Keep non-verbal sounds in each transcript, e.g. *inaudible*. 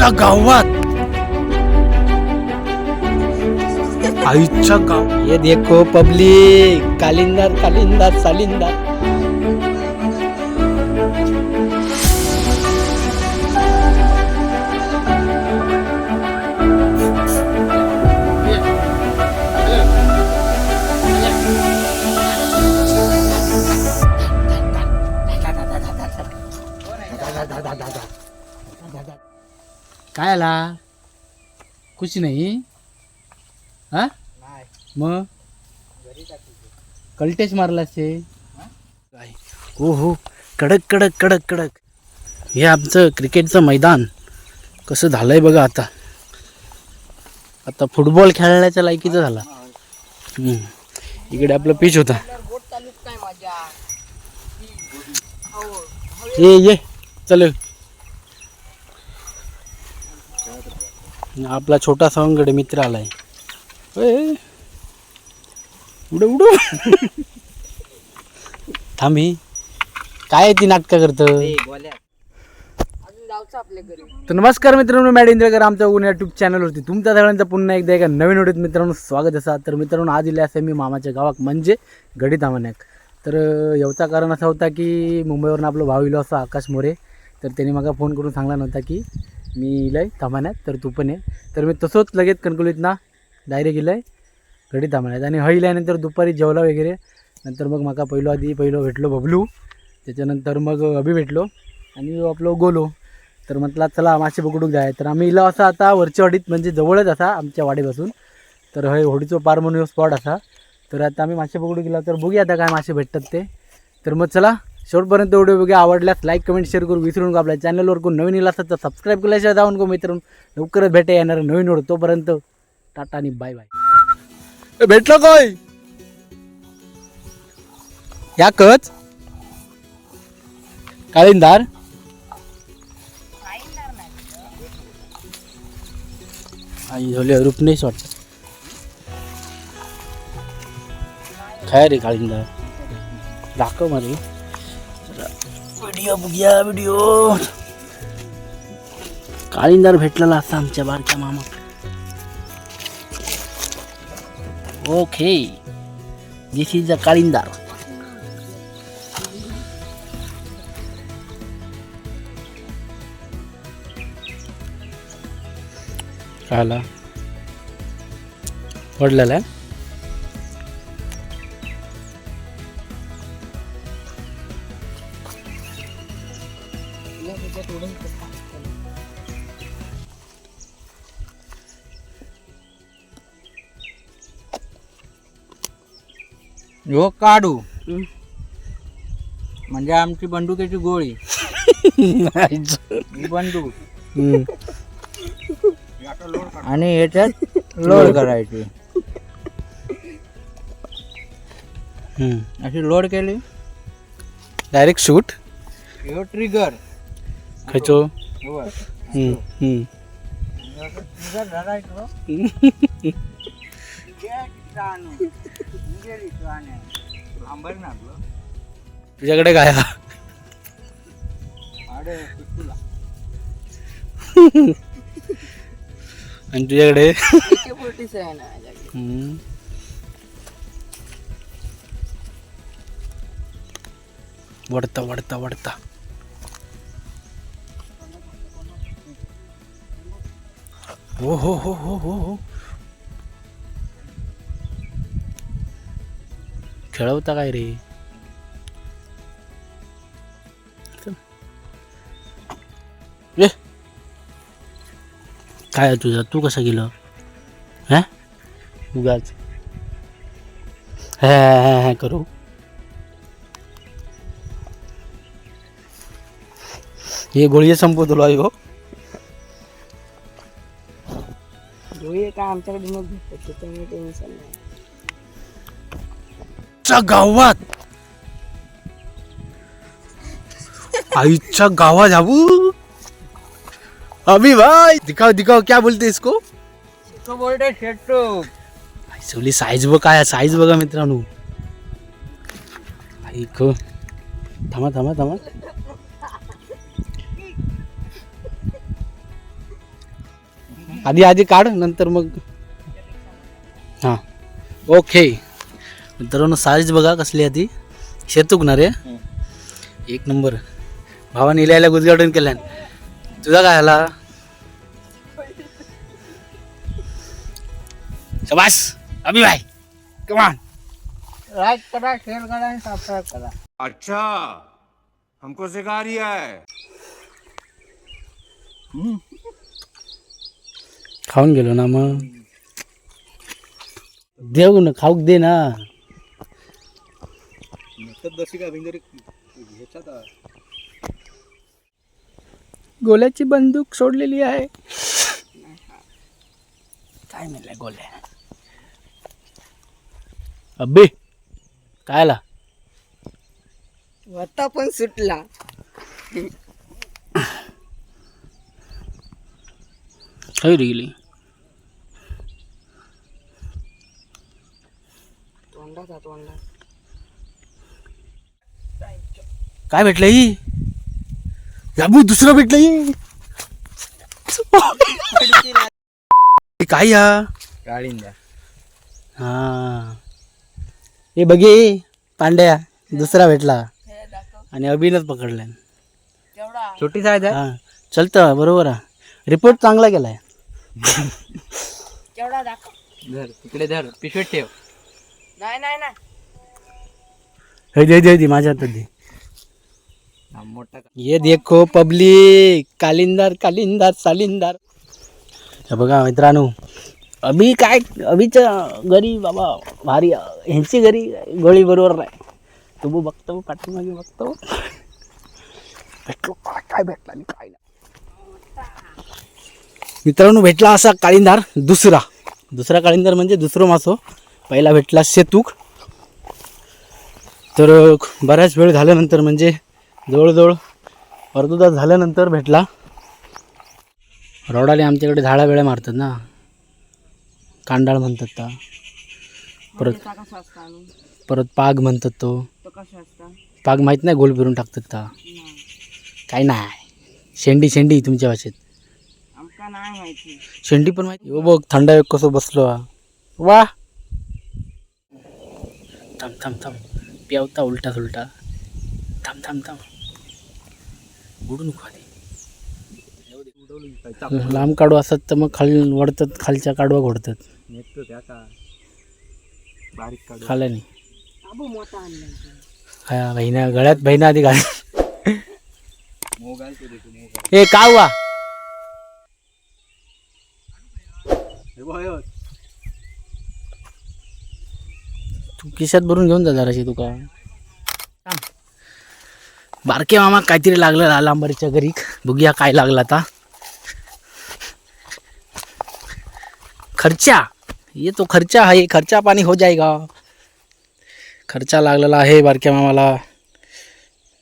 आईच्या गावात आईच्या गाव ये देखो पब्लिक कालिंदार कालिंदार सालिंदार काय आला? कुछ नाही? हा? मग? कलटेच मारला ते हो? हो कडक कडक कडक कडक. हे आमचं क्रिकेटचं मैदान. कसं झालंय बघा आता. आता फुटबॉल खेळण्याच्या लायकीचं झाला. इकडे आपलं पिच होता. ये ये. चल. आपला छोटा सवंगडे मित्र आलाय. उडू उडू थांबी काय ती नाटकं करत? तर नमस्कार मित्रांनो मॅड इंद्रकर आमच्या उन यूट्यूब चॅनलवरती तुमच्या सगळ्यांचं पुन्हा एकदा एका नवीन व्हिडिओत मित्रांनो स्वागत असा. तर मित्रांनो आज इले असे मी मामाच्या गावात म्हणजे गडी तामान्याक तर अं, येवचा कारण असा होता की मुंबईवरून आपलं भाऊ इलो असं आकाश मोरे. तर त्यांनी मला फोन करून सांगला नव्हता की मी इलाय तामान्यात तर तू पण ये. तर मी तसंच लगेच कणकुलीत ना डायरेक्ट इलाय. घडी थांबण्यात आणि हा इल्यानंतर दुपारी जेवला वगैरे. नंतर मग माका पहिलो आधी पहिलो भेटलो बबलू. त्याच्यानंतर मग अभि भेटलो. आणि आपलो गोलो. तर म्हटला चला मासे पकडूक जाय तर आम्ही इला असा आता वरच्या वाडीत म्हणजे जवळच असा आमच्या वाडीपासून. तर हे होडीचो पार म्हणून स्पॉट असा. तर आता आम्ही मासे पकडू गेला तर बघूया आता काय मासे भेटतात ते. तर मग चला शेवटपर्यंत व्हिडिओ बघा आवडल्यास लाईक कमेंट शेअर करू विसरू नका आपल्या चॅनलवर कोण नवीन येईल असतात तर सबस्क्राईब केल्याशिवाय जाऊन को मित्रांनो. लवकरच भेटे येणार नवीन व्हिडिओ. तोपर्यंत टाटा आणि बाय बाय भेटलं काय? या कच. काळींदार आई झोले रुपनेश वाटत. काय रे काळींदार दाखव मला. व्हिडिओ बघूया व्हिडिओ कालिंदार भेटलेला असा आमच्या बारक्या मामा ओके दिस इज अ कालिंदार काला. पडलेला आहे? हो. काढू म्हणजे आमची बंदुकीची गोळी. ही बंदूक हम्म. आणि याच्यात लोड करायची. अशी लोड केली. Direct shoot? ह्यो ट्रिगर. खयचो हम्म, हम्म. तुझ्याकडे काय हा? आणि तुझ्याकडे हम्म. वडता वडता वडता हो हो हो हो हो हो. खेळवता काय रे? ए! काय तुझा? तू कसं गेलं? हा? उगाच. हा करू. हे गोळी संपवतो हो. काय आमच्याकडे मग भेटत त्याच्यामुळे टेन्शन नाही. आईच्या गावात. आईच्या गावात जाऊ अभी भाई दिखाओ दिखाओ क्या बोलते इसको? तो बोलते शेट्टू सगळी साईज बघ काय साईज बघा मित्रांनो. ऐक थांबा थांबा थांबा. आधी आधी काढ नंतर मग हां. ओके मित्रांनो साईज बघा कसली आहे ती शेतूक ना रे एक नंबर. भावाने इलायला गुजगाडून केल्यान तुझा काय आला? शबास. अभि भाई कमान लाईक करा शेअर करा आणि सबस्क्राईब करा. अच्छा. हमको सिखा रिया है. खाऊन गेलो ना मग. देऊ ना खाऊक दे ना. गोल्याची बंदूक सोडलेली आहे. काय म्हणलं गोल्या? अब्बे काय आला? वता पण सुटला. खरी गेली? तोंडा काय भेटलं ही? याबू दुसरं भेटलं ही. हे काय या? काळींद्या. हा. हे बघे पांड्या दुसरा भेटला. आणि अभिनच पकडलाय. छोटी आहे हा. चलतं बरोबर आहे. रिपोर्ट चांगला केलाय. केवढा दाखव. धर तिकडे धर पिशवीत ठेव. नाही नाही नाही. हे दे दे दे माझ्या हातात दे. हा, मोठा ये देखो पब्लिक कालिंदार कालिंदार सालिंदार. हे बघा मित्रांनो अभि काय अभिच्या घरी बाबा भारी ह्यांची घरी गोळी बरोबर नाही. तू बघतो पाठीमागे बघतो. भेटलो काय काय भेटला आणि काय नाही. मित्रांनो भेटला असा काळिंदार दुसरा. दुसरा काळिंदार म्हणजे दुसरं मासो. पहिला भेटला शेतूक तर बऱ्याच वेळ झाल्यानंतर म्हणजे जवळजवळ अर्धा तास झाल्यानंतर भेटला. रॉडाले आमच्याकडे झाडा वेळा मारतात ना. कांडाळ म्हणतात ता. परत परत पाग म्हणतात तो. पाग माहीत नाही गोल फिरून टाकतात ता. काय नाही. शेंडी शेंडी तुमच्या भाषेत. शेंडी पण माहिती हो बघ थंड कसं बसलो वा! थांब थांब थांब. पियावता उलटा सुलटा. थांब थांब थांब. बुडू नको आधी. लांब काढू असतात तर मग खाली वडतात खालच्या काढवा घोडतात. नेतो बारीक काढू खाल्याने अबो मोठा आणला हा बहिणा गळ्यात बहिणा आधी घाल. ए का हुआ तू खिशात भरून घेऊन जा जराशी तुका थांब. बारके मामा काहीतरी लागलं लांबरीच्या घरी. बघूया काय लागला आता. खर्चा. ये तो खर्चा आहे. खर्चा पाणी हो जाएगा खर्चा लागलेला आहे बारक्या मामाला.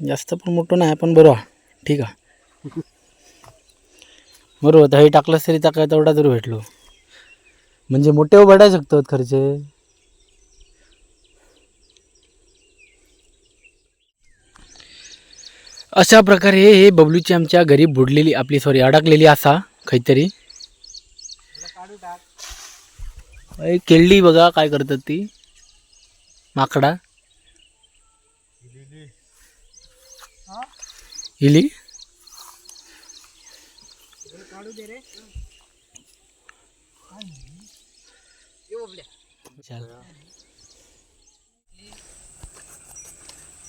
जास्त पण मोठं नाही पण बरोबर ठीक आहे. बरोबर दही टाकलंच तरी त्या काय तेवढा तरी भेटलो. म्हणजे मोठे भेटाय शकतात खर्चे? अशा प्रकारे हे बबलूची आमच्या घरी बुडलेली आपली सॉरी अडकलेली असा काहीतरी. केळली बघा काय करतात ती. माकडा. इली.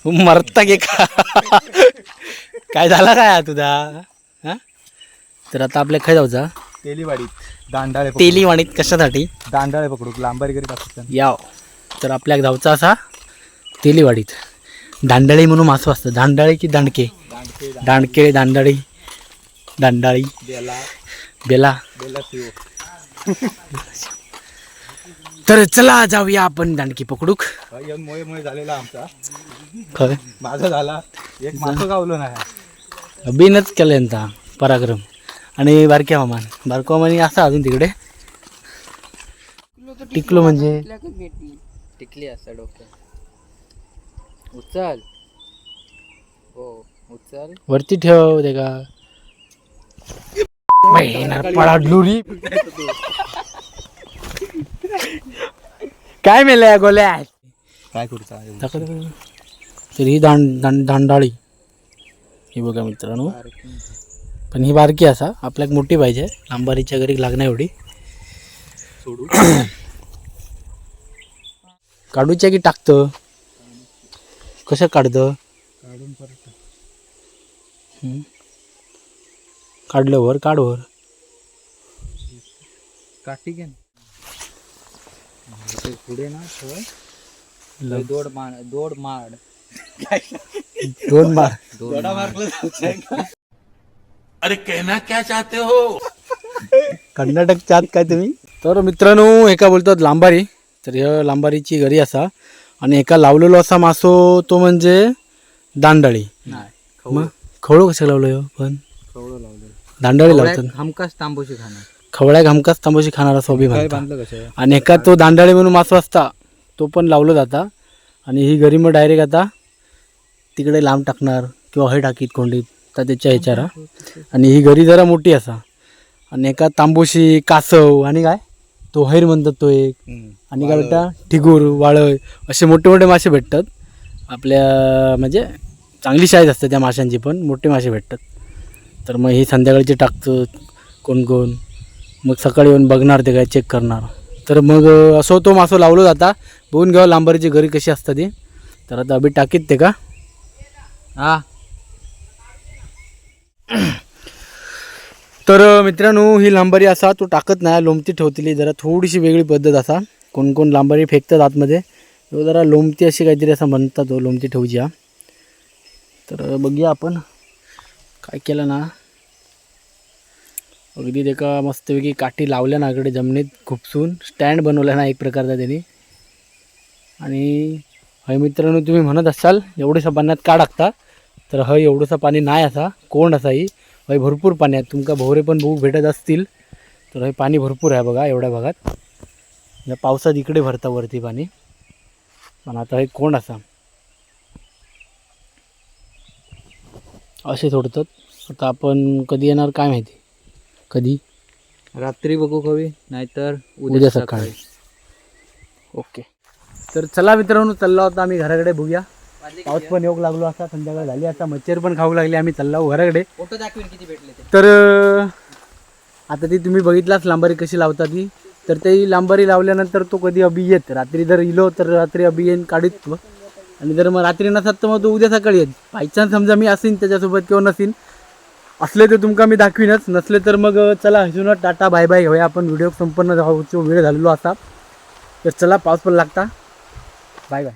मरता गे का काय झाला काय तुझा? हा? तर आता आपल्या खाय जाऊचा तेलीवाडीत दांडाळे तेली वाणीत कशासाठी? दांडाळे पकडू लांबारी करीत असतात याव. तर आपल्या धावचा असा तेलीवाडीत. दांडाळी म्हणून मासू असतं. दांडाळी की दांडके? दांडके दांडाळी. दांडाळी. बेला. बेला. बेला शिव. तर चला जाऊया आपण दांडकी पकडूक. मोये मोये झालेला आमचा. खय माझा झाला. एक मासं गावलो नाही. बिनच केलं यांचा पराक्रम. आणि बारक्या मामान. बारक्या मामानी असा अजून तिकडे. टिकलो म्हणजे? टिकली असं डोक्यात. उचल. हो उचल. वरती ठेव ते का? येणार पडाडलू री काय मेल्या गोल्या? काय करूचा तर ही दांड दांड दांडाळी. ही बघा मित्रांनो. पण ही बारकी असा. आपल्याक मोठी पाहिजे. लांबारीच्या घरी लागणार एवढी. *clears throat* काढूच्या की टाकतं? कसं काढतं? हम्म. काढलं वर काढ वर. काठी घे पुढे ना दोड माड दोड माड. दोन बार दोड अरे कहना क्या चाहते हो? कर्नाटकच्या आत काय तुम्ही? तर मित्रांनो एका बोलतात लांबारी. तर ह्या लांबारीची घरी असा. आणि एका लावलेलो असा मासो तो म्हणजे दांडाळी. नाही मग खवळो. कशा लावलं ह्यो? पण कवळं लावलं दांडाळी लावतात. हमकाच तांबूशी खाणार. खवळ्या घामकाच तांबूशी खाणारा कसं आणि एका तो दांडाळी म्हणून मासो असता तो पण लावलो जाता. आणि ही घरी मग डायरेक्ट आता तिकडे लांब टाकणार किंवा हे टाकीत कोंडीत तर त्याच्या ह्याच्यारा आणि ही घरी जरा मोठी असा. आणि एका तांबोशी कासव आणि काय? तो हैर म्हणतात तो एक. आणि काय भेटता ठिगूर वाळय असे मोठे मोठे मासे भेटतात. आपल्या म्हणजे चांगली साईज असते त्या माशांची पण मोठे मासे भेटतात. तर मग ही संध्याकाळची टाकतो कोण कोण. मग सकाळी येऊन बघणार ते काय चेक करणार. तर मग असो तो मासो लावलो जाता. बघून घ्यावं लांबारीची घरी कशी असतात ती तर आता अभि टाकीत ते का? हा. *clears throat* तर मित्रांनो ही लांबारी असा तो टाकत नाही. लोमती ठेवतली जरा थोडीशी वेगळी पद्धत असा. कोण कोण लांबारी फेकतात आतमध्ये. तो जरा लोमती अशी काहीतरी असं म्हणतात तो लोमती ठेवची हा. तर बघूया आपण. काय केलं ना? अगदी ते मस्तपैकी काठी लावल्या ना इकडे जमिनीत खुपसून. स्टँड बनवला ना एक प्रकारचा त्यांनी. आणि हय मित्रांनो तुम्ही म्हणत असाल एवढ्याशा पाण्यात का टाकता? तर हय एवढंसं पाणी नाही असा कोंड असा ही? हय भरपूर पाणी आहे तुमका भोवरे पण बघू भेटत असतील. तर हे पाणी भरपूर आहे बघा एवढ्या भागात. या पावसात इकडे भरता वरती पाणी. पण आता हे कोंड असा? असे सोडतात आता आपण कधी येणार काय माहिती? कधी? रात्री बघू कवी नाहीतर उद्या सकाळी. ओके. तर चला मित्रांनो चाललो होता आम्ही घराकडे बघूया. पाऊस पण येऊ लागलो असा संध्याकाळ झाली आता मच्छर पण खाऊ लागली आम्ही चाललो घराकडे. फोटो दाखवीन किती भेटले तर आता ती तुम्ही बघितलाच लांबारी कशी लावता ती तर ती लांबारी लावल्यानंतर तो कधी अबी येत रात्री जर इलो तर रात्री अबी येईन काढीत. आणि जर मग रात्री नसत तर मग तो उद्या सकाळी येत बायचान्स समजा मी असेन त्याच्यासोबत किंवा नसीन असले तर तुमका मी दाखवीनच. नसले तर मग चला हिजून टाटा बाय बाय घेऊया. आपण व्हिडिओ संपन्न जाऊचो वेळ झालेलो असा तर चला पाऊस पण लागता. Bye bye